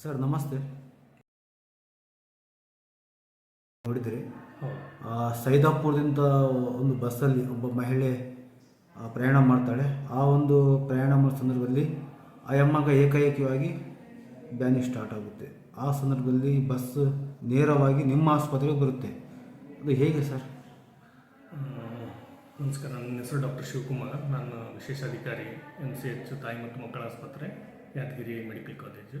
Sir, ನಮಸ್ತೆ. ನೋಡಿದ್ರಿ? ಸೈದಾಪುರದಿಂದ ಒಂದು ಬಸ್ಸಲ್ಲಿ ಒಬ್ಬ ಮಹಿಳೆ ಪ್ರಯಾಣ ಮಾಡ್ತಾಳೆ. ಆ ಒಂದು ಪ್ರಯಾಣ ಮಾಡೋ ಸಂದರ್ಭದಲ್ಲಿ ಆ ಅಮ್ಮಗ ಏಕಾಏಕಿಯಾಗಿ ಬ್ಯಾನಿ ಸ್ಟಾರ್ಟ್ ಆಗುತ್ತೆ. ಆ ಸಂದರ್ಭದಲ್ಲಿ ಬಸ್ ನೇರವಾಗಿ ನಿಮ್ಮ ಆಸ್ಪತ್ರೆಗೆ ಬರುತ್ತೆ. ಅದು ಹೇಗೆ ಸರ್? ನಮಸ್ಕಾರ. ನನ್ನ ಹೆಸರು ಡಾಕ್ಟರ್ ಶಿವಕುಮಾರ್. ನಾನು ವಿಶೇಷಾಧಿಕಾರಿ ಎಂ ಸಿ ಎಚ್ ತಾಯಿ ಮತ್ತು ಮಕ್ಕಳ ಆಸ್ಪತ್ರೆ Yadgir medical college.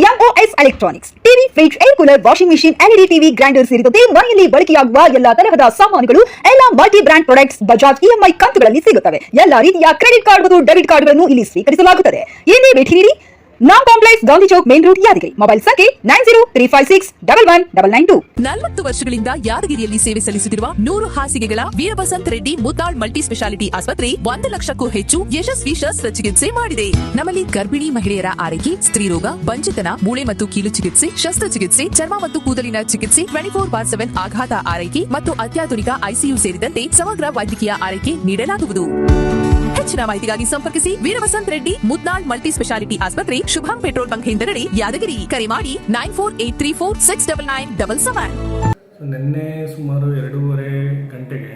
MOS electronics TV fridge air cooler washing machine LED TV grinder ಸೇರಿದಂತೆ ಮನೆಯಲ್ಲಿ ಬಳಕೆಯಾಗುವ ಎಲ್ಲಾ ತರಹದ ಸಾಮಾನುಗಳು, ಎಲ್ಲಾ multi brand products Bajaj EMI ಕಂತುಗಳಲ್ಲಿ ಸಿಗುತ್ತವೆ. ಎಲ್ಲಾ ರೀತಿಯ ಕ್ರೆಡಿಟ್ ಕಾರ್ಡ್ ಮತ್ತು ಡೆಬಿಟ್ ಕಾರ್ಡ್ಗಳನ್ನು ಇಲ್ಲಿ ಸ್ವೀಕರಿಸಲಾಗುತ್ತದೆ. ಇಲ್ಲಿ ಭೇಟಿ ನೀಡಿ ನಾನ್ complex Gandhi Chowk main road Yadgir mobile ಸಂಖ್ಯೆ nine zero three five six double one double nine two ನಲವತ್ತು ವರ್ಷಗಳಿಂದ ಯಾದಗಿರಿಯಲ್ಲಿ ಸೇವೆ ಸಲ್ಲಿಸುತ್ತಿರುವ ನೂರು ಹಾಸಿಗೆಗಳ ವೀರಬಸಂತ್ ರೆಡ್ಡಿ ಮುದ್ದಾಳ್ ಮಲ್ಟಿ ಸ್ಪೆಷಾಲಿಟಿ ಆಸ್ಪತ್ರೆ ಒಂದು ಲಕ್ಷಕ್ಕೂ ಹೆಚ್ಚು ಯಶಸ್ವಿ ಶಸ್ತ್ರಚಿಕಿತ್ಸೆ ಮಾಡಿದೆ. ನಮ್ಮಲ್ಲಿ ಗರ್ಭಿಣಿ ಮಹಿಳೆಯರ ಆರೈಕೆ ಸ್ತ್ರೀರೋಗ ಬಂಜತನ ಮೂಳೆ ಮತ್ತು ಕೀಲು ಚಿಕಿತ್ಸೆ ಶಸ್ತ್ರಚಿಕಿತ್ಸೆ ಚರ್ಮ ಮತ್ತು ಕೂದಲಿನ ಚಿಕಿತ್ಸೆ ಟ್ವೆಂಟಿ ಫೋರ್ ಬಾರ್ ಸೆವೆನ್ ಆಘಾತ ಆರೈಕೆ ಮತ್ತು ಅತ್ಯಾಧುನಿಕ ಐಸಿಯು ಸೇರಿದಂತೆ ಸಮಗ್ರ ವೈದ್ಯಕೀಯ ಆರೈಕೆ ನೀಡಲಾಗುವುದು. ಹೆಚ್ಚಿನ ಮಾಹಿತಿಗಾಗಿ ಸಂಪರ್ಕಿಸಿ ವೀರವಸಂತ್ ರೆಡ್ಡಿ ಮುದ್ನಾಳ್ ಮಲ್ಟಿ ಸ್ಪೆಷಾಲಿಟಿ ಆಸ್ಪತ್ರೆ, ಶುಭಂ ಪೆಟ್ರೋಲ್ ಬಂಕ್ ಹಿಂದೆರಡಿ ಯಾದಗಿರಿ. ಕರೆ ಮಾಡಿ nine four eight three four six double nine double seven. ನಿನ್ನೆ ಸುಮಾರು ಎರಡೂವರೆ ಗಂಟೆಗೆ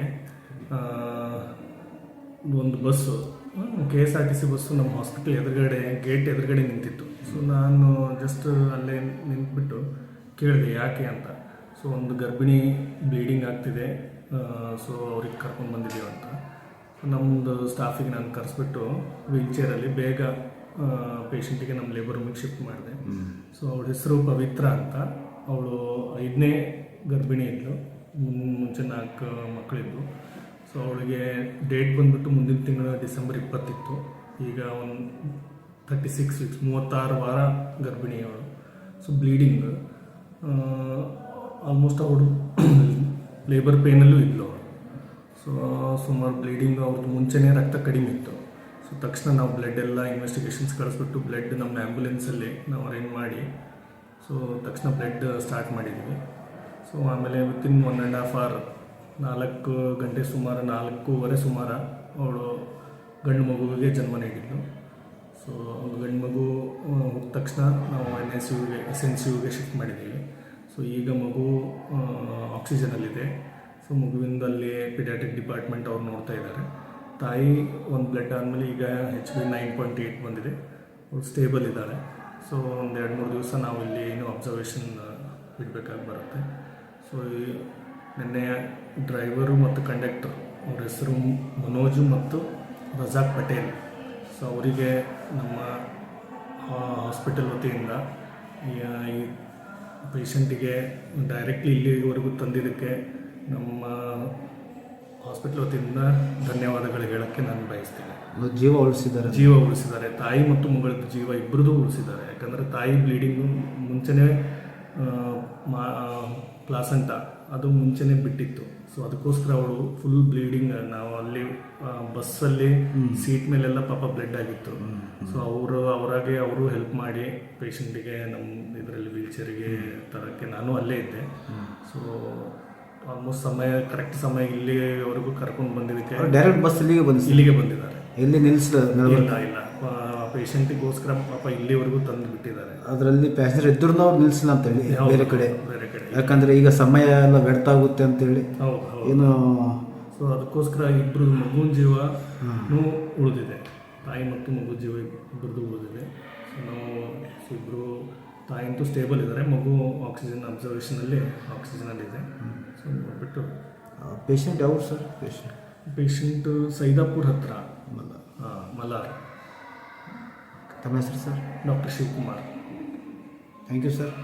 ಒಂದು bus K S R T C bus ನಮ್ಮ ಹಾಸ್ಪಿಟಲ್ ಎದುರುಗಡೆ, ಗೇಟ್ ಎದುರುಗಡೆ ನಿಂತಿತ್ತು. ಸೊ ನಾನು ಜಸ್ಟ್ ಅಲ್ಲೇ ನಿಂತ್ಬಿಟ್ಟು ಕೇಳಿದೆ, ಯಾಕೆ ಅಂತ. ಸೊ ಒಂದು ಗರ್ಭಿಣಿ ಬ್ಲೀಡಿಂಗ್ ಆಗ್ತಿದೆ ಸೊ ಅವ್ರಿಗೆ ಕರ್ಕೊಂಡು ಬಂದಿದ್ದೀವಿ ಅಂತ. ನಮ್ಮದು ಸ್ಟಾಫಿಗೆ ನಾನು ಕರೆಸ್ಬಿಟ್ಟು ವೀಲ್ ಚೇರಲ್ಲಿ ಬೇಗ ಪೇಷಂಟಿಗೆ ನಮ್ಮ ಲೇಬರ್ ರೂಮಿಗೆ ಶಿಫ್ಟ್ ಮಾಡಿದೆ. ಸೊ ಅವಳ ಹೆಸರು ಪವಿತ್ರ ಅಂತ. ಅವಳು ಐದನೇ ಗರ್ಭಿಣಿ ಇದ್ಲು. ಮುಂಚೆ ನಾಲ್ಕು ಮಕ್ಕಳಿದ್ವು ಸೊ ಅವಳಿಗೆ ಡೇಟ್ ಬಂದ್ಬಿಟ್ಟು ಮುಂದಿನ ತಿಂಗಳು ಡಿಸೆಂಬರ್ ಇಪ್ಪತ್ತಿತ್ತು. ಈಗ ಒಂದು ತರ್ಟಿ ಸಿಕ್ಸ್ ವೀಕ್ಸ್ ಮೂವತ್ತಾರು ವಾರ ಗರ್ಭಿಣಿ ಅವಳು. ಸೊ ಬ್ಲೀಡಿಂಗ್ ಆಲ್ಮೋಸ್ಟ್ ಅವಳು ಲೇಬರ್ ಪೇನಲ್ಲೂ ಇದ್ಲು ಅವಳು. ಸೊ ಸುಮಾರು ಬ್ಲೀಡಿಂಗ್ ಅವ್ರದ್ದು ಮುಂಚೆನೇ ರಕ್ತ ಕಡಿಮೆ ಇತ್ತು. ಸೊ ತಕ್ಷಣ ನಾವು ಬ್ಲಡ್ ಎಲ್ಲ ಇನ್ವೆಸ್ಟಿಗೇಷನ್ಸ್ ಕಳಿಸ್ಬಿಟ್ಟು ಬ್ಲಡ್ ನಮ್ಮ ಆ್ಯಂಬುಲೆನ್ಸಲ್ಲಿ ನಾವು ಅರೇಂಜ್ ಮಾಡಿ ಸೊ ತಕ್ಷಣ ಬ್ಲಡ್ ಸ್ಟಾರ್ಟ್ ಮಾಡಿದ್ವಿ. ಸೊ ಆಮೇಲೆ within one and half hour ನಾಲ್ಕು ಗಂಟೆ ಸುಮಾರು, ನಾಲ್ಕೂವರೆ ಸುಮಾರು ಅವಳು ಗಂಡು ಮಗುವಿಗೆ ಜನ್ಮ ನೀಡಿದ್ಲು. ಸೊ ಗಂಡು ಮಗು ಹೋದ ತಕ್ಷಣ ನಾವು ಎನ್ ಎಸ್ ಯುಗೆ ಎಸ್ ಎನ್ ಸಿ ಯುಗೆ ಶಿಫ್ಟ್ ಮಾಡಿದ್ದೀವಿ ಸೊ ಈಗ ಮಗು ಆಕ್ಸಿಜನಲ್ಲಿದೆ ಸೊ ಮಗುವಿನಲ್ಲಿ ಪಿಡಿಯಾಟ್ರಿಕ್ ಡಿಪಾರ್ಟ್ಮೆಂಟ್ ಅವ್ರು ನೋಡ್ತಾ ಇದ್ದಾರೆ. ತಾಯಿ ಒಂದು ಬ್ಲಡ್ ಆದಮೇಲೆ ಈಗ H B nine point eight ಬಂದಿದೆ. ಅವ್ರು ಸ್ಟೇಬಲ್ ಇದ್ದಾರೆ. ಸೊ ಒಂದು ಎರಡು ಮೂರು ದಿವಸ ನಾವು ಇಲ್ಲಿ ಏನು ಅಬ್ಸರ್ವೇಷನ್ ಇಡಬೇಕಾಗಿ ಬರುತ್ತೆ. ಸೊ ಈ ನಿನ್ನೆ ಡ್ರೈವರು ಮತ್ತು ಕಂಡಕ್ಟರ್ ಅವ್ರ ಹೆಸರು ಮನೋಜ್ ಮತ್ತು ರಜಾಕ್ ಪಟೇಲ್. ಸೊ ಅವರಿಗೆ ನಮ್ಮ ಹಾಸ್ಪಿಟಲ್ ವತಿಯಿಂದ, ಈ ಈ ಪೇಷಂಟಿಗೆ ಡೈರೆಕ್ಟ್ಲಿ ಇಲ್ಲಿವರೆಗೂ ತಂದಿದ್ದಕ್ಕೆ ನಮ್ಮ ಹಾಸ್ಪಿಟ್ಲ್ ವತಿಯಿಂದ ಧನ್ಯವಾದಗಳು ಹೇಳೋಕ್ಕೆ ನಾನು ಬಯಸ್ತೇನೆ. ಜೀವ ಉಳಿಸಿದ್ದಾರೆ. ಜೀವ ಉಳಿಸಿದ್ದಾರೆ. ತಾಯಿ ಮತ್ತು ಮಗಳದ್ದು ಜೀವ ಇಬ್ಬರದು ಉಳಿಸಿದ್ದಾರೆ. ಯಾಕಂದರೆ ತಾಯಿ ಬ್ಲೀಡಿಂಗು ಮುಂಚೆನೇ ಪ್ಲಾಸಂಟ ಅದು ಮುಂಚೆನೇ ಬಿಟ್ಟಿತ್ತು. ಸೊ ಅದಕ್ಕೋಸ್ಕರ ಅವಳು ಫುಲ್ ಬ್ಲೀಡಿಂಗ್ ನಾವು ಅಲ್ಲಿ ಬಸ್ಸಲ್ಲಿ ಸೀಟ್ ಮೇಲೆಲ್ಲ ಪಾಪ ಬ್ಲಡ್ ಆಗಿತ್ತು. ಸೊ ಅವರು ಅವರಾಗೆ ಅವರು ಹೆಲ್ಪ್ ಮಾಡಿ ಪೇಷಂಟಿಗೆ ನಮ್ಮ ಇದರಲ್ಲಿ ವೀಲ್ ಚೇರಿಗೆ ತರೋಕ್ಕೆ ನಾನು ಅಲ್ಲೇ ಇದ್ದೆ. ಸೊ ಆಲ್ಮೋಸ್ಟ್ ಸಮಯ ಕರೆಕ್ಟ್ ಸಮಯ ಇಲ್ಲಿವರೆಗೂ ಕರ್ಕೊಂಡು ಬಂದಿದ್ದಕ್ಕೆ ಡೈರೆಕ್ಟ್ ಬಸ್ ಇಲ್ಲಿಗೆ ಬಂದು ಇಲ್ಲಿಗೆ ಬಂದಿದ್ದಾರೆ. ಇಲ್ಲಿ ನಿಲ್ಸ ಇಲ್ಲ ಇಲ್ಲ. ಪೇಷಂಟಿಗೋಸ್ಕರ ಪಾಪ ಇಲ್ಲಿವರೆಗೂ ತಂದು ಬಿಟ್ಟಿದ್ದಾರೆ. ಅದರಲ್ಲಿ ಪ್ಯಾಸೆಂಜರ್ ಇದ್ರೂ ಅವ್ರು ಹೌದು, ಬೇರೆ ಕಡೆ. ಬೇರೆ ಕಡೆ. ಯಾಕಂದ್ರೆ ಈಗ ಸಮಯ ಎಲ್ಲ ವ್ಯರ್ಥ ಆಗುತ್ತೆ ಅಂತೇಳಿ ಏನು ಸೊ ಅದಕ್ಕೋಸ್ಕರ ಇಬ್ಬರು ಮಗುವಿನ ಜೀವನೂ ಉಳಿದಿದೆ. ತಾಯಿ ಮತ್ತು ಮಗು ಜೀವ ಇಬ್ಬರದು ಉಳಿದಿದೆ. ಸೊ ನಾವು ಇಬ್ಬರು ತಾಯಿಯಂತೂ ಸ್ಟೇಬಲ್ ಇದ್ದಾರೆ ಮಗು ಆಕ್ಸಿಜನ್ ಅಬ್ಸರ್ವೇಷನಲ್ಲಿ ಆಕ್ಸಿಜನಲ್ಲಿದೆ ಸೊ ನೋಡ್ಬಿಟ್ಟು. ಪೇಷಂಟ್ ಯಾವ್ದು ಸರ್ ಪೇಷಂಟ್ ಪೇಷಂಟು ಸೈದಾಪುರ್ ಹತ್ರ. ಹಾಂ ಮಲಾರ್ ತಮ್ಮ ಹೆಸರು sir doctor Shivakumar. Thank you sir